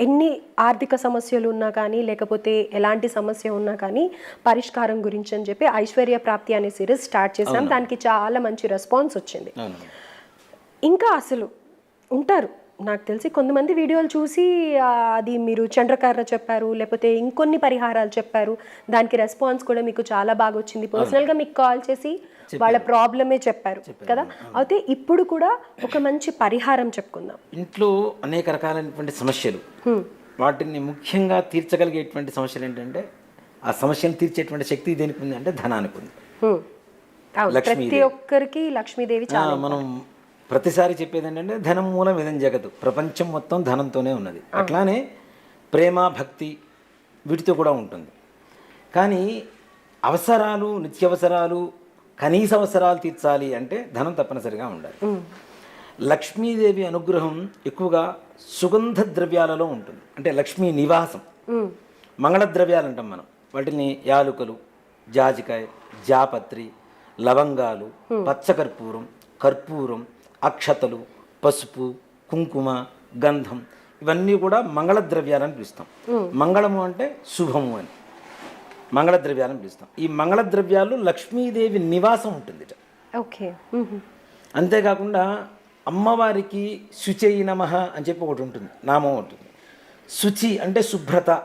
ఎన్ని ఆర్థిక సమస్యలు ఉన్నా కానీ లేకపోతే ఎలాంటి సమస్య ఉన్నా కానీ పరిష్కారం గురించి అని చెప్పి ఐశ్వర్య ప్రాప్తి అనే సిరీస్ స్టార్ట్ చేసాం దానికి చాలా మంచి రెస్పాన్స్ వచ్చింది. ఇంకా అసలు ఉంటారు. నాకు తెలిసి కొంతమంది వీడియోలు చూసి అది మీరు చంద్రకార చెప్పారు లేకపోతే ఇంకొన్ని పరిహారాలు చెప్పారు. దానికి రెస్పాన్స్ కూడా మీకు చాలా బాగా వచ్చింది. పర్సనల్గా మీకు కాల్ చేసి వాళ్ళ ప్రాబ్లమే చెప్పారు కదా? అయితే ఇప్పుడు కూడా ఒక మంచి పరిహారం చెప్పుకుందాం. ఇంట్లో అనేక రకాలైనటువంటి సమస్యలు. వాటిని ముఖ్యంగా తీర్చగలిగేటువంటి సమస్యలు ఏంటంటే ఆ సమస్యను తీర్చేటువంటి శక్తి దేనికి ఉంది అంటే ధనానికి ఉంది. ప్రతి. ఒక్కరికి లక్ష్మీదేవి మనం ప్రతిసారి చెప్పేది ఏంటంటే ధనం మూలం ఇదం జగత్తు. ప్రపంచం మొత్తం ధనంతోనే ఉన్నది. అట్లానే ప్రేమ భక్తి వీటితో కూడా ఉంటుంది. కానీ అవసరాలు నిత్యవసరాలు కనీస అవసరాలు తీర్చాలి అంటే ధనం తప్పనిసరిగా ఉండాలి. లక్ష్మీదేవి అనుగ్రహం ఎక్కువగా సుగంధ ద్రవ్యాలలో ఉంటుంది. అంటే లక్ష్మీ నివాసం. మంగళ ద్రవ్యాలు అంటాం మనం. వాటిని యాలుకలు జాజికాయ జాపత్రి లవంగాలు పచ్చకర్పూరం కర్పూరం అక్షతలు పసుపు కుంకుమ గంధం ఇవన్నీ కూడా మంగళ ద్రవ్యాలని పిలుస్తాం మంగళము అంటే శుభము అని. మంగళ ద్రవ్యాలని పిలుస్తాం. ఈ మంగళ ద్రవ్యాలు లక్ష్మీదేవి నివాసం ఉంటుంది ఓకే. అంతేకాకుండా అమ్మవారికి శుచయి నమ అని చెప్పి ఒకటి ఉంటుంది నామం ఉంటుంది. శుచి అంటే శుభ్రత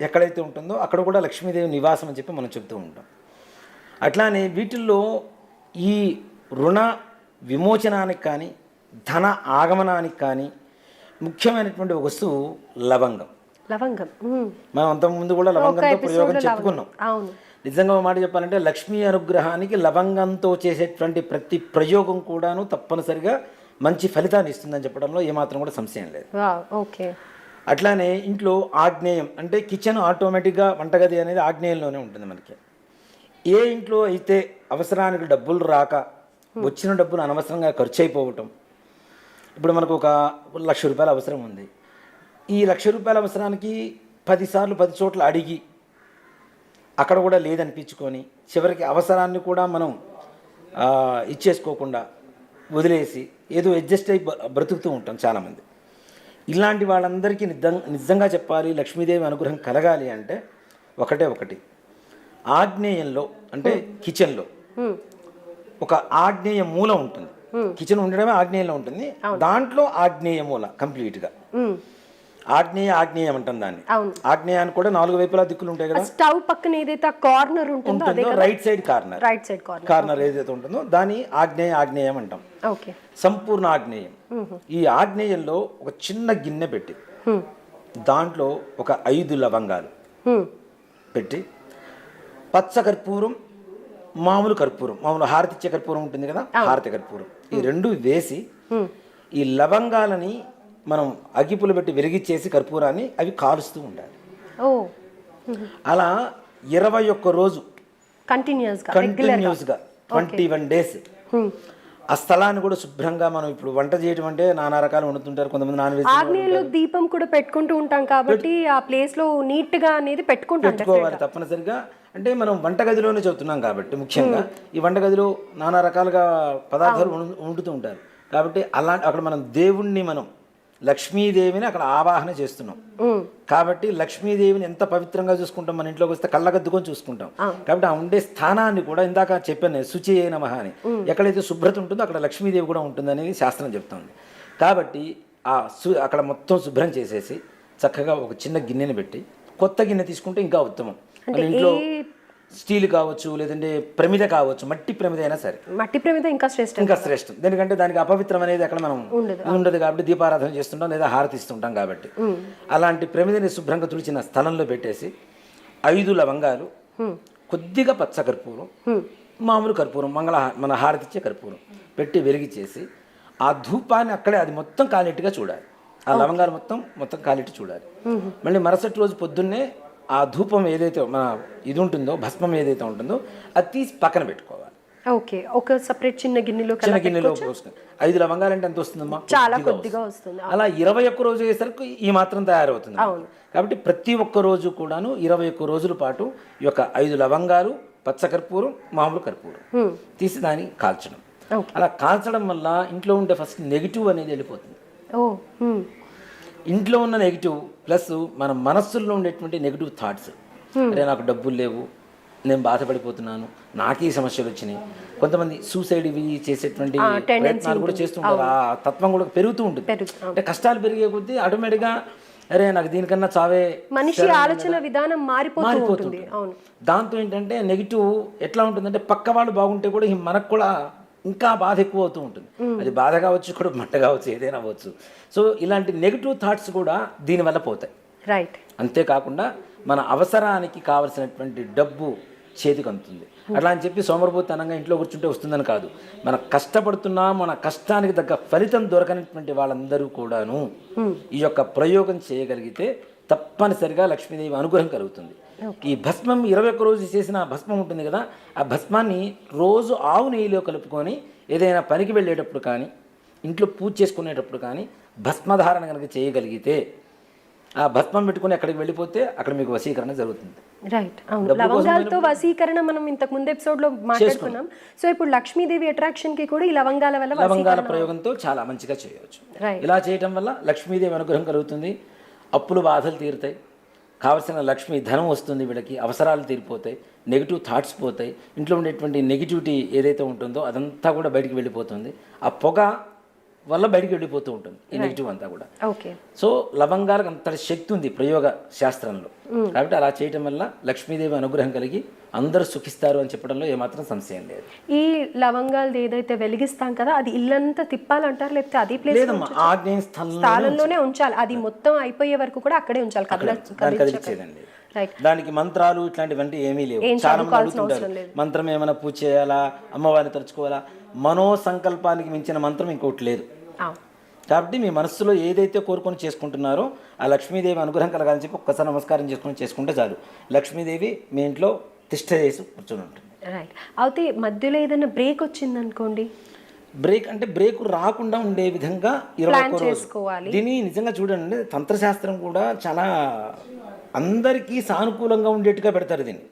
ఎక్కడైతే ఉంటుందో అక్కడ కూడా లక్ష్మీదేవి నివాసం అని చెప్పి మనం చెప్తూ ఉంటాం. అట్లానే వీటిల్లో ఈ రుణ విమోచనానికి కానీ ధన ఆగమనానికి కానీ ముఖ్యమైనటువంటి ఒక వస్తువు లవంగం. లవంగం. మనం అంతకుముందు కూడా లవంగంతో ప్రయోగం చెప్పుకున్నాం. నిజంగా మాట చెప్పాలంటే లక్ష్మీ అనుగ్రహానికి లవంగంతో చేసేటువంటి ప్రతి ప్రయోగం కూడాను తప్పనిసరిగా మంచి ఫలితాన్ని ఇస్తుందని చెప్పడంలో ఏమాత్రం కూడా సంశయం లేదు. ఓకే. అట్లానే ఇంట్లో ఆగ్నేయం అంటే కిచెన్ ఆటోమేటిక్గా వంటగది అనేది ఆగ్నేయంలోనే ఉంటుంది మనకి. ఏ ఇంట్లో అయితే అవసరానికి డబ్బులు రాక వచ్చిన డబ్బులు అనవసరంగా ఖర్చు అయిపోవటం ఇప్పుడు మనకు ఒక లక్ష రూపాయల అవసరం ఉంది. ఈ లక్ష రూపాయల అవసరానికి పదిసార్లు పది చోట్ల అడిగి అక్కడ కూడా లేదనిపించుకొని చివరికి అవసరాన్ని కూడా మనం ఇచ్చేసుకోకుండా వదిలేసి ఏదో అడ్జస్ట్ అయి బ్రతుకుతూ ఉంటాం చాలామంది. ఇలాంటి వాళ్ళందరికీ నిజం నిజంగా చెప్పాలి లక్ష్మీదేవి అనుగ్రహం కలగాలి అంటే ఒకటే ఒకటి. ఆగ్నేయంలో అంటే కిచెన్లో. ఒక ఆగ్నేయ మూల ఉంటుంది. కిచెన్ ఉండడమే ఆగ్నేయంలో ఉంటుంది. దాంట్లో ఆగ్నేయ మూల కంప్లీట్గా. ఆగ్నేయ ఆగ్నేయం అంటాం దాన్ని. ఆగ్నేయానికి కూడా నాలుగు వైపులా దిక్కులు ఉంటాయి కదా? స్టవ్ పక్కన ఏదైతే కార్నర్ ఉంటుందో right side corner right side corner corner ఏదైతే ఉంటుందో దాని ఆగ్నేయ ఆగ్నేయం అంటాం. ఓకే సంపూర్ణ ఆగ్నేయం. ఈ ఆగ్నేయంలో ఒక చిన్న గిన్నె పెట్టి. దాంట్లో ఒక ఐదు లవంగాలు. పెట్టి పచ్చ కర్పూరం మామూలు కర్పూరం మామూలు హారతిచ్చే కర్పూరం ఉంటుంది కదా హారతి కర్పూరం. ఈ రెండు వేసి ఈ లవంగాలని మనం అగ్గిపులు పెట్టి వెలిగించేసి కర్పూరాన్ని అవి కాలుస్తూ ఉండాలి. అలా ఇరవై ఒక్క రోజు కంటిన్యూస్గా కంటిన్యూస్గా ట్వంటీ వన్ డేస్ ఆ స్థలాన్ని కూడా శుభ్రంగా మనం ఇప్పుడు వంట చేయడం అంటే నానా రకాలు వండుతుంటారు కొంతమంది నాన్ వెజ్ ఆగ్నేయంలో దీపం కూడా పెట్టుకుంటూ ఉంటాం కాబట్టి ఆ ప్లేస్లో నీట్గా అనేది పెట్టుకుంటాం పెట్టుకోవాలి తప్పనిసరిగా. అంటే మనం వంటగదిలోనే చెబుతున్నాం కాబట్టి ముఖ్యంగా ఈ వంటగదిలో నానా రకాలుగా పదార్థాలు వండు- వండుతూ ఉంటారు. కాబట్టి అలా అక్కడ మనం దేవుణ్ణి మనం లక్ష్మీదేవిని అక్కడ ఆవాహన చేస్తున్నాం. కాబట్టి లక్ష్మీదేవిని ఎంత పవిత్రంగా చూసుకుంటాం మన ఇంట్లోకి వస్తే కళ్ళగద్దుకొని చూసుకుంటాం. కాబట్టి ఆ ఉండే స్థానాన్ని కూడా ఇందాక చెప్పాను శుచి అయిన మహాని ఎక్కడైతే శుభ్రత ఉంటుందో అక్కడ లక్ష్మీదేవి కూడా ఉంటుంది అనేది శాస్త్రం చెప్తుంది. కాబట్టి ఆ అక్కడ మొత్తం శుభ్రం చేసేసి చక్కగా ఒక చిన్న గిన్నెని పెట్టి కొత్త గిన్నె తీసుకుంటే ఇంకా ఉత్తమం. ఇంట్లో స్టీల్ కావచ్చు లేదంటే ప్రమిద కావచ్చు మట్టి ప్రమిద అయినా సరే. మట్టి ప్రమిద ఇంకా శ్రేష్టం ఇంకా శ్రేష్టం ఎందుకంటే దానికి అపవిత్రం అనేది అక్కడ మనం ఉండదు. కాబట్టి దీపారాధన చేస్తుంటాం లేదా హారతి ఇస్తుంటాం కాబట్టి. అలాంటి ప్రమిదని శుభ్రంగా తుడిచిన స్థలంలో పెట్టేసి ఐదు లవంగాలు కొద్దిగా పచ్చ కర్పూరం మామూలు కర్పూరం మంగళ మన హారతి ఇచ్చే కర్పూరం పెట్టి వెలిగించేసి ఆ ధూపాన్ని అక్కడే అది మొత్తం కాలిట్టుగా చూడాలి. ఆ లవంగాలు మొత్తం మొత్తం కాలిట్టి చూడాలి. మళ్ళీ మరుసటి రోజు పొద్దున్నే ఆ ధూపం ఏదైతే మన ఇది ఉంటుందో భస్మం ఏదైతే ఉంటుందో అది తీసి పక్కన పెట్టుకోవాలి. ఓకే. ఒక సపరేట్ చిన్న గిన్నెలో చిన్న గిన్నెలో పోసుకొని. ఐదు లవంగాలంటే ఎంత వస్తుందమ్మా? చాలా కొద్దిగా వస్తుంది. అలా ఇరవై ఒక్క రోజు అయ్యేసరికి ఈ మాత్రం తయారవుతుంది. కాబట్టి ప్రతి ఒక్క రోజు కూడాను ఇరవై ఒక్క రోజుల పాటు ఈ యొక్క ఐదు లవంగాలు పచ్చ కర్పూరం మామూలు కర్పూరం. తీసి దాన్ని కాల్చడం. అలా కాల్చడం వల్ల ఇంట్లో ఉండే ఫస్ట్ నెగిటివ్ అనేది వెళ్ళిపోతుంది. ఇంట్లో ఉన్న నెగిటివ్ ప్లస్ మన మనస్సుల్లో ఉండేటువంటి నెగిటివ్ థాట్స్ అరే నాకు డబ్బులు లేవు నేను బాధపడిపోతున్నాను నాకే ఈ సమస్యలు వచ్చినాయి. కొంతమంది సూసైడ్ ఇవి చేసేటువంటి ప్రయత్నాలు కూడా చేస్తుంటారు. ఆ తత్వం కూడా పెరుగుతూ ఉంటుంది. అంటే కష్టాలు పెరిగే కొద్దీ ఆటోమేటిక్గా అరే నాకు దీనికన్నా చావే మనిషి ఆలోచన విధానం మారిపోతుంది దాంతో ఏంటంటే నెగిటివ్ ఎట్లా ఉంటుందంటే పక్క వాళ్ళు బాగుంటే కూడా మనకు కూడా ఇంకా బాధ ఎక్కువ అవుతూ ఉంటుంది అది బాధ కావచ్చు కూడా మంట కావచ్చు ఏదైనా అవ్వచ్చు. సో ఇలాంటి నెగిటివ్ థాట్స్ కూడా దీనివల్ల పోతాయి. రైట్ అంతేకాకుండా మన అవసరానికి కావలసినటువంటి డబ్బు చేతికి అందుతుంది. అట్లా అని చెప్పి సోమరపోతనంగా ఇంట్లో కూర్చుంటే వస్తుందని కాదు. మన కష్టపడుతున్నా మన కష్టానికి తగ్గ ఫలితం దొరకనటువంటి వాళ్ళందరూ కూడాను ఈ యొక్క ప్రయోగం చేయగలిగితే తప్పనిసరిగా లక్ష్మీదేవి అనుగ్రహం కలుగుతుంది. ఈ భస్మం ఇరవై ఒక్క రోజు చేసిన భస్మం ఉంటుంది కదా ఆ భస్మాన్ని రోజు ఆవు నెయ్యిలో కలుపుకొని ఏదైనా పనికి వెళ్ళేటప్పుడు కానీ ఇంట్లో పూజ చేసుకునేటప్పుడు కానీ భస్మధారణ కనుక చేయగలిగితే ఆ భస్మం పెట్టుకుని అక్కడికి వెళ్ళిపోతే అక్కడ మీకు వశీకరణ జరుగుతుంది. రైట్ అవును. లవంగాలతో వశీకరణ మనం ఇంతకు ముందు ఎపిసోడ్లో మాట్లాడుకున్నాం. సో ఇప్పుడు లక్ష్మీదేవి అట్రాక్షన్కి కూడా ఈ లవంగాల వల్ల లవంగాల ప్రయోగంతో చాలా మంచిగా చేయవచ్చు ఇలా చేయటం వల్ల లక్ష్మీదేవి అనుగ్రహం కలుగుతుంది. అప్పులు బాధలు తీరుతాయి. కావలసిన లక్ష్మి ధనం వస్తుంది వీళ్ళకి అవసరాలు తీరిపోతాయి నెగిటివ్ థాట్స్ పోతాయి ఇంట్లో ఉండేటువంటి నెగిటివిటీ ఏదైతే ఉంటుందో అదంతా కూడా బయటికి వెళ్ళిపోతుంది. ఆ పొగ వల్ల బయటికి వెళ్ళిపోతూ ఉంటుంది ఈ నెగిటివ్ అంతా కూడా. ఓకే సో లవంగాలకు అంతటి శక్తి ఉంది ప్రయోగ శాస్త్రంలో. కాబట్టి అలా చేయటం వల్ల లక్ష్మీదేవి అనుగ్రహం కలిగి అందరూ సుఖిస్తారు అని చెప్పడంలో ఏమాత్రం సంశయం లేదు. ఈ లవంగాలు ఏదైతే వెలిగిస్తాం కదా అది ఇల్లంతా తిప్పాలంటారు లేకపోతే అది ప్లేస్ లేదమ్మా ఆగ్నేయ స్థలంలో స్థానంలోనే ఉంచాలి. అది మొత్తం అయిపోయే వరకు కూడా అక్కడే ఉంచాలి. రైట్ దానికి మంత్రాలు ఇట్లాంటివంటి ఏమీ లేవు. చాలా మంది అడుగుతుంటారు. మంత్రం ఏమైనా పూజ చేయాలా? అమ్మవారిని తలుచుకోవాలా? మనో సంకల్పానికి మించిన మంత్రం ఇంకోటి లేదు. కాబట్టి మీ మనస్సులో ఏదైతే కోరుకొని చేసుకుంటున్నారో ఆ లక్ష్మీదేవి అనుగ్రహం కలగాలని చెప్పి ఒక్కసారి నమస్కారం చేసుకొని చేసుకుంటే చాలు. లక్ష్మీదేవి మీ ఇంట్లో తిష్ట చేసి కూర్చొని ఉంటుంది. రైట్ అయితే మధ్యలో ఏదైనా బ్రేక్ వచ్చింది అనుకోండి బ్రేక్ అంటే బ్రేక్ రాకుండా ఉండే విధంగా ఇరవై ఒక్క రోజు దీన్ని నిజంగా చూడండి తంత్రశాస్త్రం కూడా చాలా అందరికీ సానుకూలంగా ఉండేట్టుగా పెడతారు దీన్ని.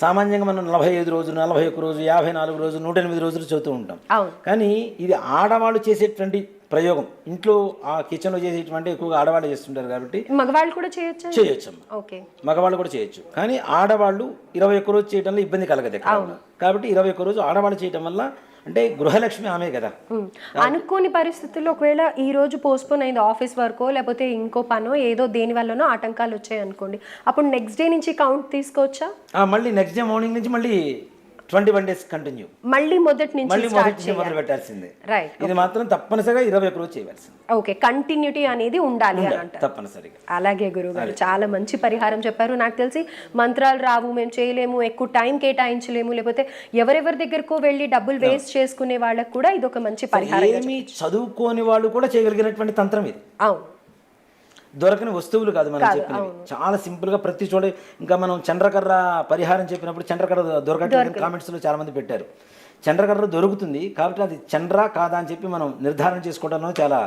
సామాన్యంగా మనం నలభై ఐదు రోజులు నలభై ఒక్క రోజు యాభై నాలుగు రోజులు నూట ఎనిమిది రోజులు చదువుతూ ఉంటాం. కానీ ఇది ఆడవాళ్ళు చేసేటువంటి ప్రయోగం. ఇంట్లో ఆ కిచెన్లో చేసేటువంటి ఎక్కువగా ఆడవాళ్ళు చేస్తుంటారు కాబట్టి మగవాళ్ళు కూడా చేయొచ్చా? చేయొచ్చమ్మా. ఓకే. మగవాళ్ళు కూడా చేయొచ్చు. కానీ ఆడవాళ్ళు ఇరవై ఒక్క రోజు చేయడంలో ఇబ్బంది కలగదు. కాబట్టి ఇరవై ఒక్క రోజు ఆడవాళ్ళు చేయడం వల్ల అంటే గృహలక్ష్మి ఆమె కదా. అనుకోని పరిస్థితుల్లో ఒకవేళ ఈ రోజు పోస్ట్పోన్ అయింది ఆఫీస్ వర్కో లేకపోతే ఇంకో పనో ఏదో దేని వల్లనో ఆటంకాలు వచ్చాయి అనుకోండి అప్పుడు నెక్స్ట్ డే నుంచి కౌంట్ తీసుకోవచ్చా? మళ్ళీ నెక్స్ట్ డే మార్నింగ్ నుంచి మళ్ళీ ట్వంటీ వన్ డేస్ కంటిన్యూ మళ్ళీ మొదటి నుంచి మళ్ళీ మొదటి నుంచి మొదలు పెట్టాల్సిందే రైట్ ఇది మాత్రం తప్పనిసరిగా ఇరవై ఒక్క రోజు చేయవలసింది ఓకే కంటిన్యూటీ అనేది ఉండాలి తప్పనిసరిగా. అలాగే గురుగారు చాలా మంచి పరిహారం చెప్పారు. నాకు తెలిసి మంత్రాలు రావు మేము చేయలేము ఎక్కువ టైం కేటాయించలేము లేకపోతే ఎవరెవరి దగ్గరకో వెళ్ళి డబ్బులు వేస్ట్ చేసుకునే వాళ్ళకు కూడా ఇది ఒక మంచి పరిహారం ఏమీ చదువుకోని వాళ్ళు కూడా చేయగలిగినటువంటి తంత్రం ఇది. అవును. దొరకని వస్తువులు కాదు మనం చెప్పినవి. చాలా సింపుల్గా ప్రతి చోట ఇంకా మనం చంద్రకర్ర పరిహారం చెప్పినప్పుడు చంద్రకర్ర దొరకట్లేదు కామెంట్స్లో చాలా మంది పెట్టారు. చంద్రకర్ర దొరుకుతుంది కాబట్టి అది చంద్ర కాదా అని చెప్పి మనం నిర్ధారణ చేసుకోవడంలో చాలా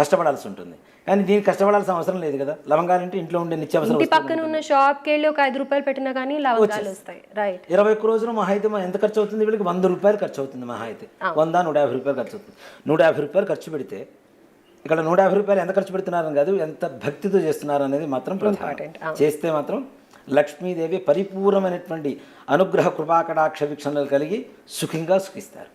కష్టపడాల్సి ఉంటుంది. కానీ దీనికి కష్టపడాల్సిన అవసరం లేదు కదా. లవంగాలు అంటే ఇంట్లో ఉండే నిత్యావసర. పక్కన ఉన్న షాప్కి వెళ్ళి ఒక ఐదు రూపాయలు పెట్టినా కానీ లవంగాలు వస్తాయి. రైట్ ఇరవై ఒక్క రోజులు మహా అయితే ఎంత ఖర్చు అవుతుంది వీళ్ళకి? వంద రూపాయలు ఖర్చు అవుతుంది మహా అయితే వంద నూట యాభై రూపాయలు ఖర్చు అవుతుంది. నూట యాభై రూపాయలు ఖర్చు పెడితే ఇక్కడ నూట యాభై రూపాయలు ఎంత ఖర్చు పెడుతున్నారని కాదు ఎంత భక్తితో చేస్తున్నారు అనేది మాత్రం ప్రధానం. చేస్తే మాత్రం లక్ష్మీదేవి పరిపూర్ణమైనటువంటి అనుగ్రహ కృపాకటాక్ష వీక్షణలు కలిగి సుఖంగా సుఖిస్తారు.